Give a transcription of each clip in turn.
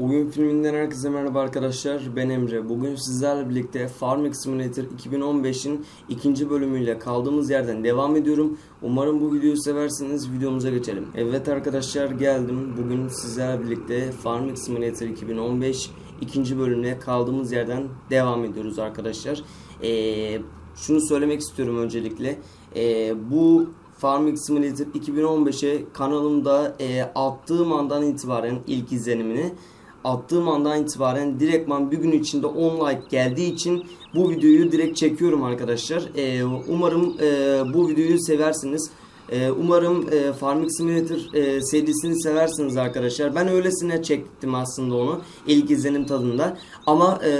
Oyun filminden herkese merhaba arkadaşlar. Ben Emre. Bugün sizlerle birlikte Farming Simulator 2015'in ikinci bölümüyle kaldığımız yerden devam ediyorum. Umarım bu videoyu seversiniz. Videomuza geçelim. Evet arkadaşlar geldim. Bugün sizlerle birlikte Farming Simulator 2015 ikinci bölümüne kaldığımız yerden devam ediyoruz arkadaşlar. Ee, şunu söylemek istiyorum öncelikle. Ee, bu Farming Simulator 2015'e kanalımda e, attığım andan itibaren ilk izlenimini attığım andan itibaren direktman bir gün içinde 10 like geldiği için bu videoyu direkt çekiyorum arkadaşlar. Ee, umarım e, bu videoyu seversiniz. Ee, umarım e, Farming Simulator e, serisini seversiniz arkadaşlar. Ben öylesine çektim aslında onu ilk izlenim tadında. Ama e,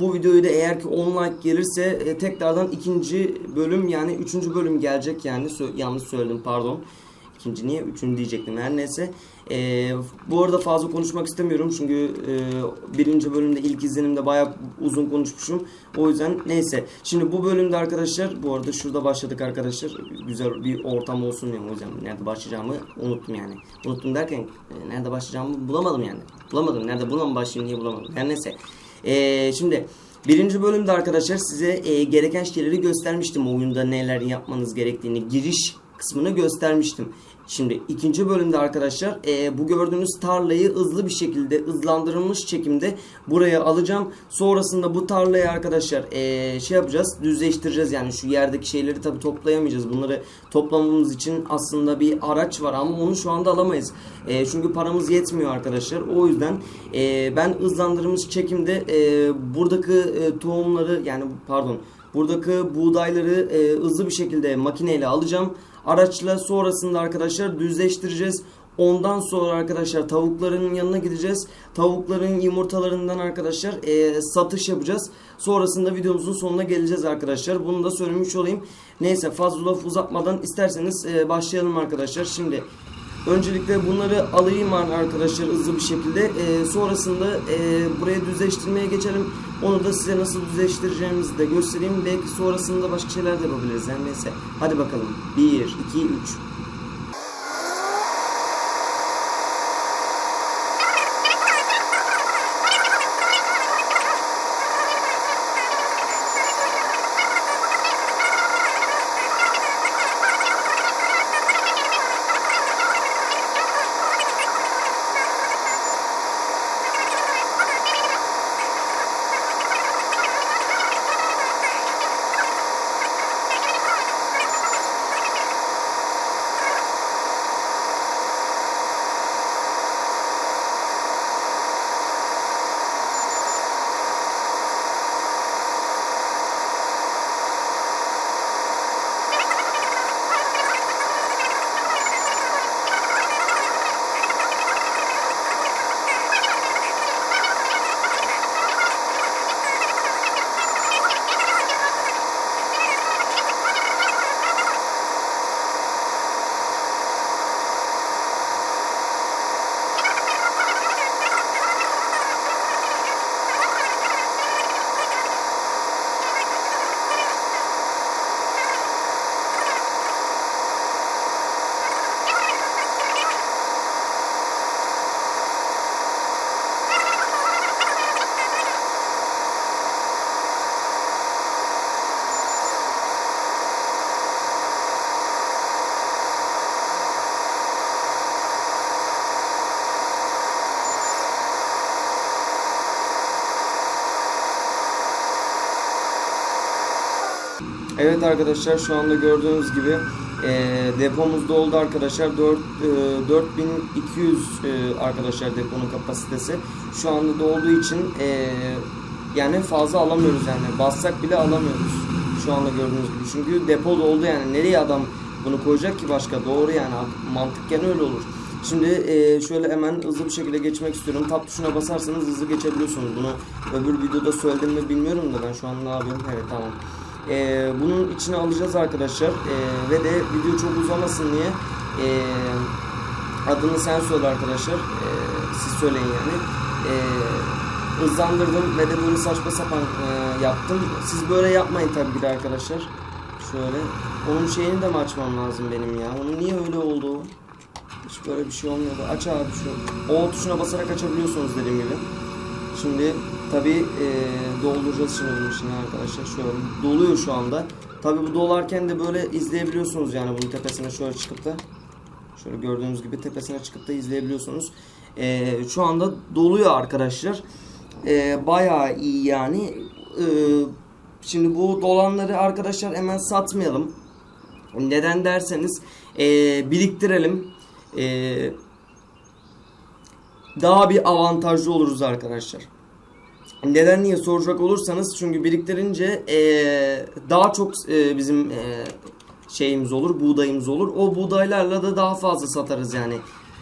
bu videoyu da eğer ki 10 like gelirse e, tekrardan ikinci bölüm yani üçüncü bölüm gelecek yani Sö- yanlış söyledim pardon. İkinci niye? Üçüncü diyecektim her neyse. Ee, bu arada fazla konuşmak istemiyorum çünkü e, birinci bölümde ilk izlenimde bayağı uzun konuşmuşum. O yüzden neyse. Şimdi bu bölümde arkadaşlar bu arada şurada başladık arkadaşlar. Güzel bir ortam olsun o yüzden nerede başlayacağımı unuttum yani. Unuttum derken e, nerede başlayacağımı bulamadım yani. Bulamadım. Nerede bulamam başlayayım diye bulamadım. Her neyse. Ee, şimdi Birinci bölümde arkadaşlar size e, gereken şeyleri göstermiştim oyunda neler yapmanız gerektiğini giriş kısmını göstermiştim. Şimdi ikinci bölümde arkadaşlar e, bu gördüğünüz tarlayı hızlı bir şekilde hızlandırılmış çekimde buraya alacağım. Sonrasında bu tarlayı arkadaşlar e, şey yapacağız düzleştireceğiz yani şu yerdeki şeyleri tabi toplayamayacağız. Bunları toplamamız için aslında bir araç var ama onu şu anda alamayız. E, çünkü paramız yetmiyor arkadaşlar. O yüzden e, ben hızlandırılmış çekimde e, buradaki e, tohumları yani pardon buradaki buğdayları e, hızlı bir şekilde makineyle alacağım. Araçla sonrasında arkadaşlar düzleştireceğiz. Ondan sonra arkadaşlar tavukların yanına gideceğiz. Tavukların yumurtalarından arkadaşlar e, satış yapacağız. Sonrasında videomuzun sonuna geleceğiz arkadaşlar. Bunu da söylemiş olayım. Neyse fazla laf uzatmadan isterseniz e, başlayalım arkadaşlar. Şimdi Öncelikle bunları alayım arkadaşlar hızlı bir şekilde. Ee, sonrasında e, buraya düzleştirmeye geçelim. Onu da size nasıl düzleştireceğimizi de göstereyim. Belki sonrasında başka şeyler de yapabiliriz. Yani neyse. Hadi bakalım. 1, 2, 3. Evet arkadaşlar şu anda gördüğünüz gibi e, depomuz doldu arkadaşlar 4, e, 4200 e, arkadaşlar deponun kapasitesi şu anda dolduğu için e, yani fazla alamıyoruz yani bassak bile alamıyoruz şu anda gördüğünüz gibi çünkü depo doldu yani nereye adam bunu koyacak ki başka doğru yani mantıkken öyle olur. Şimdi e, şöyle hemen hızlı bir şekilde geçmek istiyorum. Tab tuşuna basarsanız hızlı geçebiliyorsunuz. Bunu öbür videoda söyledim mi bilmiyorum da ben şu an ne yapıyorum? Evet tamam. Ee, bunun içine alacağız arkadaşlar. Ee, ve de video çok uzamasın diye ee, adını sen söyle arkadaşlar. Ee, siz söyleyin yani. Ee, hızlandırdım ve de böyle saçma sapan ee, yaptım. Siz böyle yapmayın tabii ki de arkadaşlar. Şöyle. Onun şeyini de mi açmam lazım benim ya? Onun niye öyle oldu? Hiç böyle bir şey olmuyordu. Aç abi şu. O tuşuna basarak açabiliyorsunuz dediğim gibi. Şimdi tabi dolduracağız şimdi bunun içine arkadaşlar. Şöyle doluyor şu anda. Tabi bu dolarken de böyle izleyebiliyorsunuz yani bunun tepesine şöyle çıkıp da. Şöyle gördüğünüz gibi tepesine çıkıp da izleyebiliyorsunuz. Ee, şu anda doluyor arkadaşlar. Ee, bayağı iyi yani. Ee, şimdi bu dolanları arkadaşlar hemen satmayalım. Neden derseniz ee, biriktirelim. Ee, daha bir avantajlı oluruz arkadaşlar. Neden niye soracak olursanız çünkü biriktirince ee, daha çok ee, bizim ee, şeyimiz olur, buğdayımız olur. O buğdaylarla da daha fazla satarız yani.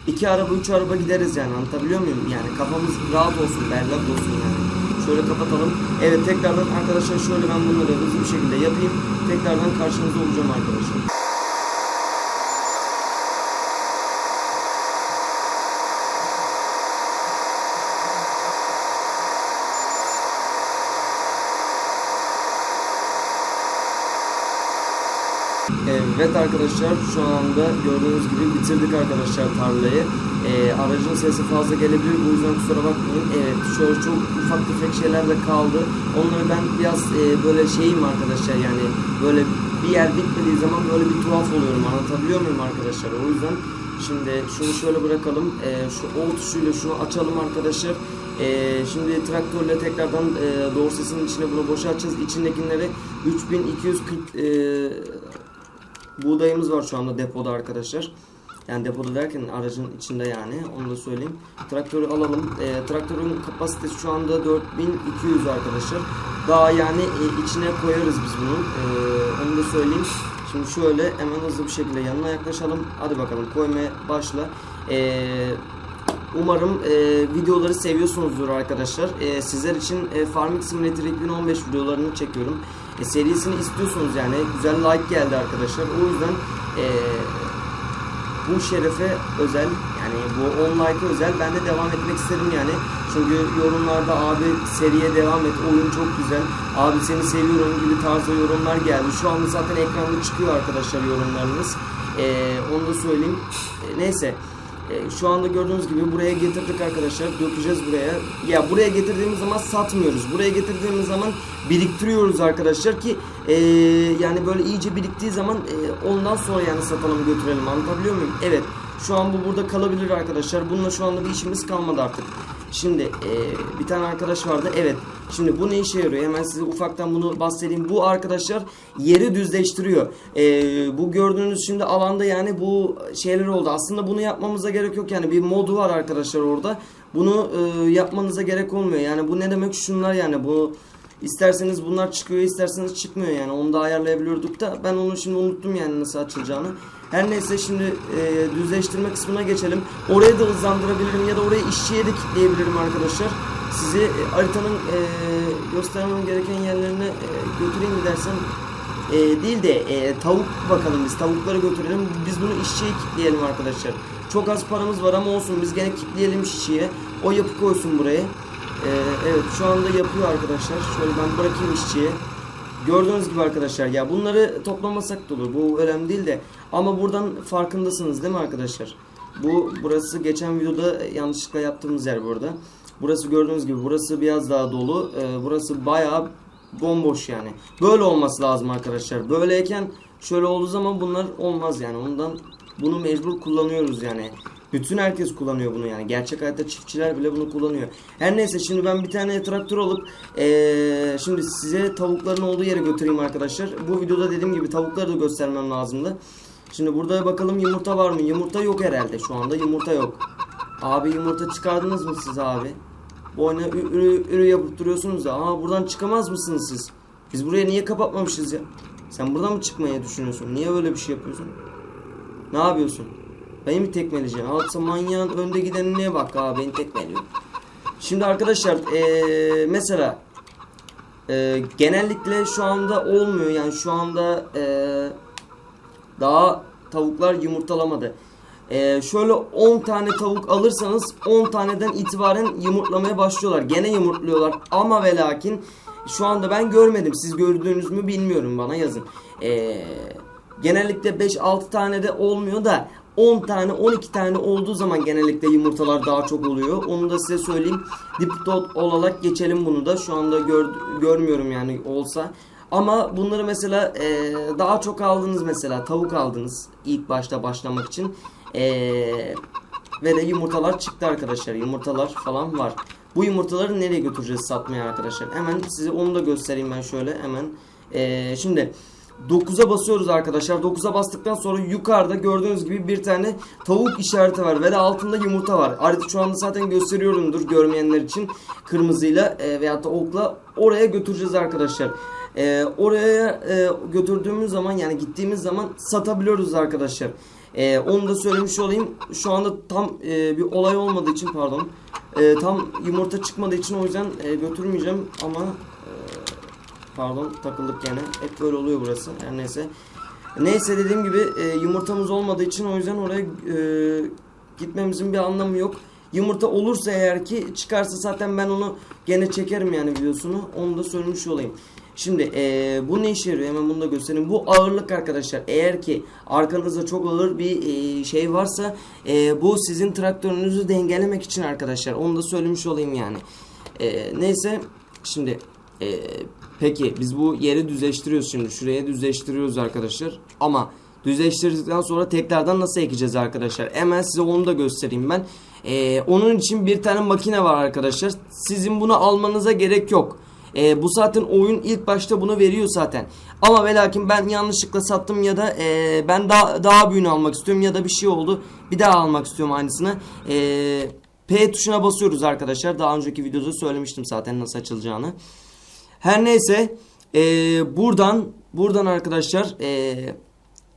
İki araba, üç araba gideriz yani anlatabiliyor muyum? Yani kafamız rahat olsun, berrak olsun yani. Şöyle kapatalım. Evet tekrardan arkadaşlar şöyle ben bunları hızlı bir şekilde yapayım. Tekrardan karşınızda olacağım arkadaşlar. Evet arkadaşlar şu anda gördüğünüz gibi bitirdik arkadaşlar tarlayı. Ee, aracın sesi fazla gelebilir bu yüzden kusura bakmayın. Evet şöyle çok ufak tefek şeyler de kaldı. Onları ben biraz e, böyle şeyim arkadaşlar yani böyle bir yer bitmediği zaman böyle bir tuhaf oluyorum anlatabiliyor muyum arkadaşlar? O yüzden şimdi şunu şöyle bırakalım. Ee, şu O tuşuyla şunu açalım arkadaşlar. Ee, şimdi traktörle tekrardan e, doğru sesinin içine bunu boşaltacağız. İçindekileri 3240 e, buğdayımız var şu anda depoda arkadaşlar. Yani depoda derken aracın içinde yani onu da söyleyeyim. Traktörü alalım. E, traktörün kapasitesi şu anda 4200 arkadaşlar. Daha yani e, içine koyarız biz bunu. E, onu da söyleyeyim. Şimdi şöyle hemen hızlı bir şekilde yanına yaklaşalım. Hadi bakalım koymaya başla. E, umarım e, videoları seviyorsunuzdur arkadaşlar. E, sizler için e, Farming Simulator 2015 videolarını çekiyorum. E, serisini istiyorsunuz yani. Güzel like geldi arkadaşlar. O yüzden e, bu şerefe özel yani bu 10 like'a özel ben de devam etmek istedim yani. Çünkü yorumlarda abi seriye devam et oyun çok güzel abi seni seviyorum gibi tarzda yorumlar geldi. Şu anda zaten ekranda çıkıyor arkadaşlar yorumlarınız. Ee, onu da söyleyeyim. Ee, neyse. Ee, şu anda gördüğünüz gibi buraya getirdik arkadaşlar. Dökeceğiz buraya. Ya buraya getirdiğimiz zaman satmıyoruz. Buraya getirdiğimiz zaman biriktiriyoruz arkadaşlar ki ee, yani böyle iyice biriktiği zaman ee, ondan sonra yani satalım götürelim. Anlatabiliyor muyum? Evet. Şu an bu burada kalabilir arkadaşlar. Bununla şu anda bir işimiz kalmadı artık. Şimdi ee, bir tane arkadaş vardı. Evet. Şimdi bu ne işe yarıyor? Hemen size ufaktan bunu bahsedeyim. Bu arkadaşlar yeri düzleştiriyor. Ee, bu gördüğünüz şimdi alanda yani bu şeyler oldu. Aslında bunu yapmamıza gerek yok. Yani bir modu var arkadaşlar orada. Bunu e, yapmanıza gerek olmuyor. Yani bu ne demek? Şunlar yani bu İsterseniz bunlar çıkıyor, isterseniz çıkmıyor yani. Onu da ayarlayabiliyorduk da ben onu şimdi unuttum yani nasıl açılacağını. Her neyse şimdi e, düzleştirme kısmına geçelim. Oraya da hızlandırabilirim ya da oraya işçiye de kilitleyebilirim arkadaşlar. Sizi e, haritanın e, göstermem gereken yerlerine e, götüreyim mi dersen e, değil de e, tavuk bakalım biz tavukları götürelim. Biz bunu işçiye kilitleyelim arkadaşlar. Çok az paramız var ama olsun biz gene kilitleyelim işçiye. O yapı koysun buraya. Ee, evet şu anda yapıyor arkadaşlar. Şöyle ben bırakayım işçiye. Gördüğünüz gibi arkadaşlar ya bunları toplamasak da olur. Bu önemli değil de. Ama buradan farkındasınız değil mi arkadaşlar? Bu burası geçen videoda yanlışlıkla yaptığımız yer burada. Burası gördüğünüz gibi burası biraz daha dolu. Ee, burası bayağı bomboş yani. Böyle olması lazım arkadaşlar. Böyleyken şöyle olduğu zaman bunlar olmaz yani. Ondan bunu mecbur kullanıyoruz yani. Bütün herkes kullanıyor bunu yani. Gerçek hayatta çiftçiler bile bunu kullanıyor. Her neyse şimdi ben bir tane traktör alıp ee, şimdi size tavukların olduğu yere götüreyim arkadaşlar. Bu videoda dediğim gibi tavukları da göstermem lazımdı. Şimdi burada bakalım yumurta var mı? Yumurta yok herhalde şu anda. Yumurta yok. Abi yumurta çıkardınız mı siz abi? Boyuna ürü, ürü yapıp duruyorsunuz da. Aa buradan çıkamaz mısınız siz? Biz buraya niye kapatmamışız ya? Sen buradan mı çıkmaya düşünüyorsun? Niye öyle bir şey yapıyorsun? Ne yapıyorsun? Beni mi tekmeleyeceksin? Alsa manyağın önde gidenine bak abi beni tekmeliyor. Şimdi arkadaşlar ee, mesela ee, genellikle şu anda olmuyor yani şu anda ee, daha tavuklar yumurtalamadı. Ee, şöyle 10 tane tavuk alırsanız 10 taneden itibaren yumurtlamaya başlıyorlar. Gene yumurtluyorlar ama ve lakin şu anda ben görmedim. Siz gördüğünüz mü bilmiyorum bana yazın. Ee, genellikle 5-6 tane de olmuyor da 10 tane 12 tane olduğu zaman genellikle yumurtalar daha çok oluyor. Onu da size söyleyeyim. Diptot olarak geçelim bunu da. Şu anda gör, görmüyorum yani olsa. Ama bunları mesela e, daha çok aldınız mesela tavuk aldınız ilk başta başlamak için. E, ve de yumurtalar çıktı arkadaşlar. Yumurtalar falan var. Bu yumurtaları nereye götüreceğiz satmaya arkadaşlar? Hemen size onu da göstereyim ben şöyle hemen. E, şimdi 9'a basıyoruz arkadaşlar. 9'a bastıktan sonra yukarıda gördüğünüz gibi bir tane tavuk işareti var ve de altında yumurta var. Harita şu anda zaten gösteriyorumdur görmeyenler için kırmızıyla e, veyahut da okla oraya götüreceğiz arkadaşlar. E, oraya e, götürdüğümüz zaman yani gittiğimiz zaman satabiliyoruz arkadaşlar. E, onu da söylemiş olayım. Şu anda tam e, bir olay olmadığı için pardon. E, tam yumurta çıkmadığı için o yüzden e, götürmeyeceğim ama e, Pardon takıldık gene. Hep böyle oluyor burası. Her neyse. Neyse dediğim gibi e, yumurtamız olmadığı için o yüzden oraya e, gitmemizin bir anlamı yok. Yumurta olursa eğer ki çıkarsa zaten ben onu gene çekerim yani videosunu. Onu da söylemiş olayım. Şimdi e, bu ne işe yarıyor? Hemen bunu da göstereyim. Bu ağırlık arkadaşlar. Eğer ki arkanızda çok ağır bir e, şey varsa e, bu sizin traktörünüzü dengelemek için arkadaşlar. Onu da söylemiş olayım yani. E, neyse şimdi e, peki biz bu yeri düzleştiriyoruz şimdi. Şuraya düzleştiriyoruz arkadaşlar. Ama düzleştirdikten sonra tekrardan nasıl ekeceğiz arkadaşlar? Hemen size onu da göstereyim ben. E, onun için bir tane makine var arkadaşlar. Sizin bunu almanıza gerek yok. E, bu zaten oyun ilk başta bunu veriyor zaten. Ama ve lakin ben yanlışlıkla sattım ya da e, ben daha daha büyüğünü almak istiyorum ya da bir şey oldu. Bir daha almak istiyorum aynısını. E, P tuşuna basıyoruz arkadaşlar. Daha önceki videoda söylemiştim zaten nasıl açılacağını. Her neyse e, buradan buradan arkadaşlar e,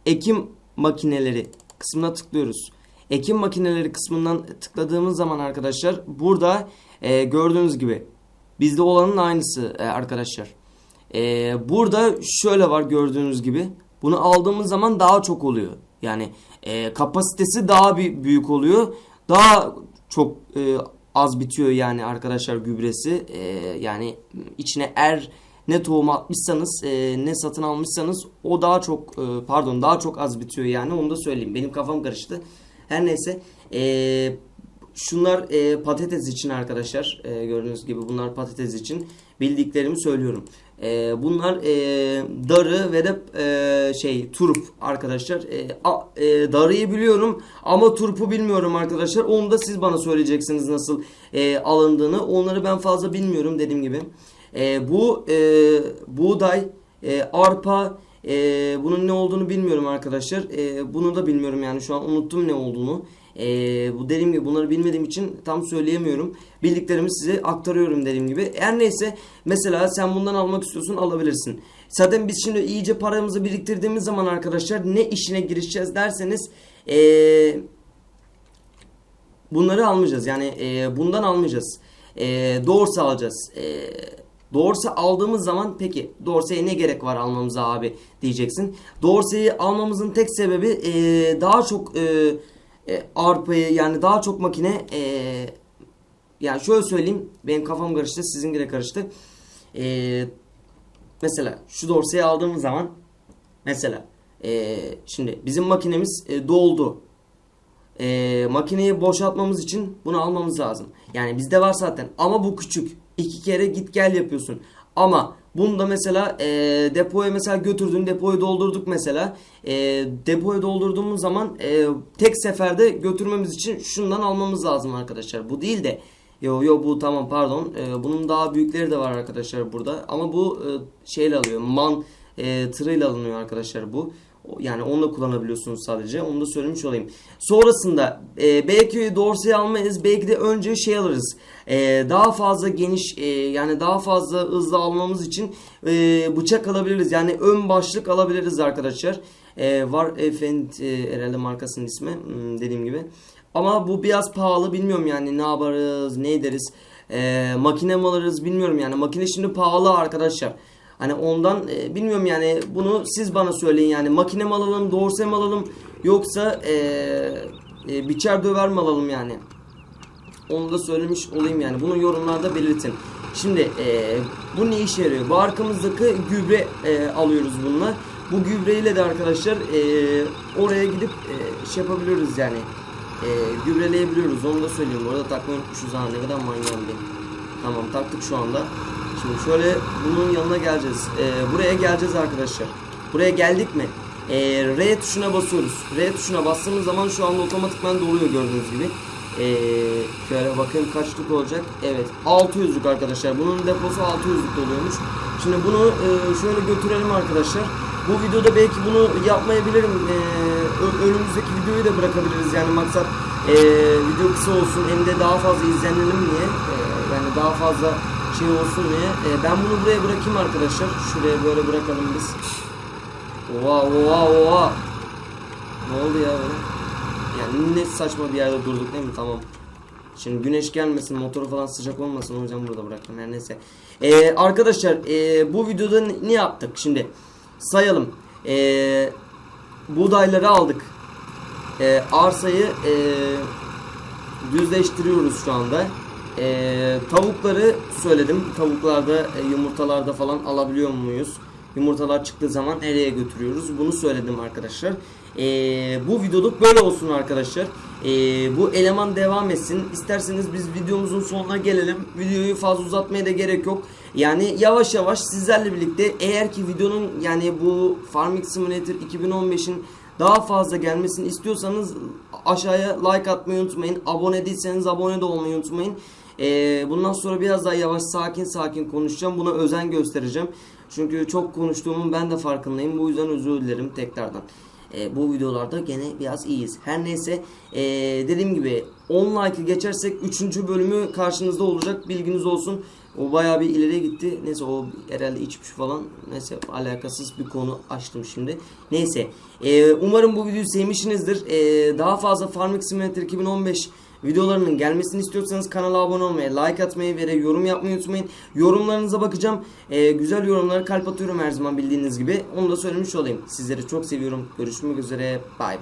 ekim makineleri kısmına tıklıyoruz. Ekim makineleri kısmından tıkladığımız zaman arkadaşlar burada e, gördüğünüz gibi bizde olanın aynısı e, arkadaşlar. E, burada şöyle var gördüğünüz gibi. Bunu aldığımız zaman daha çok oluyor. Yani e, kapasitesi daha bir büyük oluyor. Daha çok e, az bitiyor yani arkadaşlar gübresi. E, yani içine er ne tohum atmışsanız e, ne satın almışsanız o daha çok e, pardon daha çok az bitiyor yani onu da söyleyeyim. Benim kafam karıştı. Her neyse e, şunlar e, patates için arkadaşlar e, gördüğünüz gibi bunlar patates için bildiklerimi söylüyorum. E, bunlar e, darı ve de e, şey turp arkadaşlar. E, a, e, darıyı biliyorum ama turpu bilmiyorum arkadaşlar. Onu da siz bana söyleyeceksiniz nasıl e, alındığını. Onları ben fazla bilmiyorum dediğim gibi. E, bu e, buğday, e, arpa, e, bunun ne olduğunu bilmiyorum arkadaşlar. E, bunu da bilmiyorum yani şu an unuttum ne olduğunu. E, bu dediğim gibi bunları bilmediğim için tam söyleyemiyorum. Bildiklerimi size aktarıyorum dediğim gibi. Her neyse mesela sen bundan almak istiyorsun alabilirsin. Zaten biz şimdi iyice paramızı biriktirdiğimiz zaman arkadaşlar ne işine girişeceğiz derseniz eee bunları almayacağız. Yani e, bundan almayacağız. E, Dorse alacağız. E, Dorse aldığımız zaman peki Dorse'ye ne gerek var almamıza abi diyeceksin. Dorse'yi almamızın tek sebebi e, daha çok e, e, arpayı yani daha çok makine e, yani şöyle söyleyeyim benim kafam karıştı sizin de karıştı. E, mesela şu Dorse'yi aldığımız zaman mesela e, şimdi bizim makinemiz e, doldu e, makineyi boşaltmamız için bunu almamız lazım. Yani bizde var zaten ama bu küçük. İki kere git gel yapıyorsun. Ama bunda mesela e, depoya mesela götürdün depoyu doldurduk mesela. E, depoyu doldurduğumuz zaman e, tek seferde götürmemiz için şundan almamız lazım arkadaşlar. Bu değil de Yo yo bu tamam pardon. E, bunun daha büyükleri de var arkadaşlar burada. Ama bu e, şeyle alıyor. Man e, tırıyla alınıyor arkadaşlar bu. Yani onunla kullanabiliyorsunuz sadece. Onu da söylemiş olayım. Sonrasında e, belki Dorsey'i almayız. Belki de önce şey alırız. E, daha fazla geniş e, yani daha fazla hızlı almamız için e, bıçak alabiliriz. Yani ön başlık alabiliriz arkadaşlar. E, var Efend e, herhalde markasının ismi hmm, dediğim gibi. Ama bu biraz pahalı bilmiyorum yani ne yaparız ne ederiz. E, makine mi alırız bilmiyorum yani. Makine şimdi pahalı arkadaşlar. Hani ondan e, bilmiyorum yani bunu siz bana söyleyin yani makine mi alalım, dorse mi alalım yoksa e, e, biçer döver mi alalım yani. Onu da söylemiş olayım yani. Bunu yorumlarda belirtin. Şimdi e, bu ne işe yarıyor? Bu arkamızdaki gübre e, alıyoruz bununla. bu gübreyle de arkadaşlar e, oraya gidip e, şey yapabiliyoruz yani. E, gübreleyebiliyoruz. Onu da söyleyeyim. Bu arada takmayı unutmuşuz ha. Ne kadar manyağım benim. Tamam taktık şu anda. Şimdi şöyle bunun yanına geleceğiz. E, buraya geleceğiz arkadaşlar. Buraya geldik mi? E, R tuşuna basıyoruz. R tuşuna bastığımız zaman şu anda otomatikman doluyor gördüğünüz gibi. E, şöyle bakın kaçlık olacak. Evet 600'lük arkadaşlar. Bunun deposu 600'lük doluyormuş. Şimdi bunu e, şöyle götürelim arkadaşlar. Bu videoda belki bunu yapmayabilirim. E, ö- önümüzdeki videoyu da bırakabiliriz. Yani maksat e, video kısa olsun hem de daha fazla izlenelim diye. E, yani daha fazla şey olsun diye. E, ben bunu buraya bırakayım arkadaşlar. Şuraya böyle bırakalım biz. Oha oha oha. Ne oldu ya böyle? Yani ne saçma bir yerde durduk değil mi? Tamam. Şimdi güneş gelmesin, motoru falan sıcak olmasın o burada bıraktım. Her neyse. Ee, arkadaşlar ee, bu videoda ne yaptık? Şimdi sayalım. Ee, buğdayları aldık. Ee, arsayı ee, düzleştiriyoruz şu anda. Ee, tavukları söyledim. Tavuklarda, e, yumurtalarda falan alabiliyor muyuz? Yumurtalar çıktığı zaman nereye götürüyoruz? Bunu söyledim arkadaşlar. Ee, bu videoluk böyle olsun arkadaşlar. Ee, bu eleman devam etsin. İsterseniz biz videomuzun sonuna gelelim. Videoyu fazla uzatmaya da gerek yok. Yani yavaş yavaş sizlerle birlikte eğer ki videonun yani bu Farming Simulator 2015'in daha fazla gelmesini istiyorsanız aşağıya like atmayı unutmayın. Abone değilseniz abone de olmayı unutmayın. Ee, bundan sonra biraz daha yavaş sakin sakin konuşacağım. Buna özen göstereceğim. Çünkü çok konuştuğumun ben de farkındayım. Bu yüzden özür dilerim tekrardan. Ee, bu videolarda gene biraz iyiyiz. Her neyse ee, dediğim gibi 10 like'ı geçersek 3. bölümü karşınızda olacak. Bilginiz olsun. O bayağı bir ileriye gitti. Neyse o herhalde içmiş falan. Neyse alakasız bir konu açtım şimdi. Neyse. Ee, umarım bu videoyu sevmişsinizdir. Ee, daha fazla Farming Simulator 2015 videolarının gelmesini istiyorsanız kanala abone olmayı, like atmayı ve yorum yapmayı unutmayın. Yorumlarınıza bakacağım. Ee, güzel yorumlara kalp atıyorum her zaman bildiğiniz gibi. Onu da söylemiş olayım. Sizleri çok seviyorum. Görüşmek üzere. Bay bay.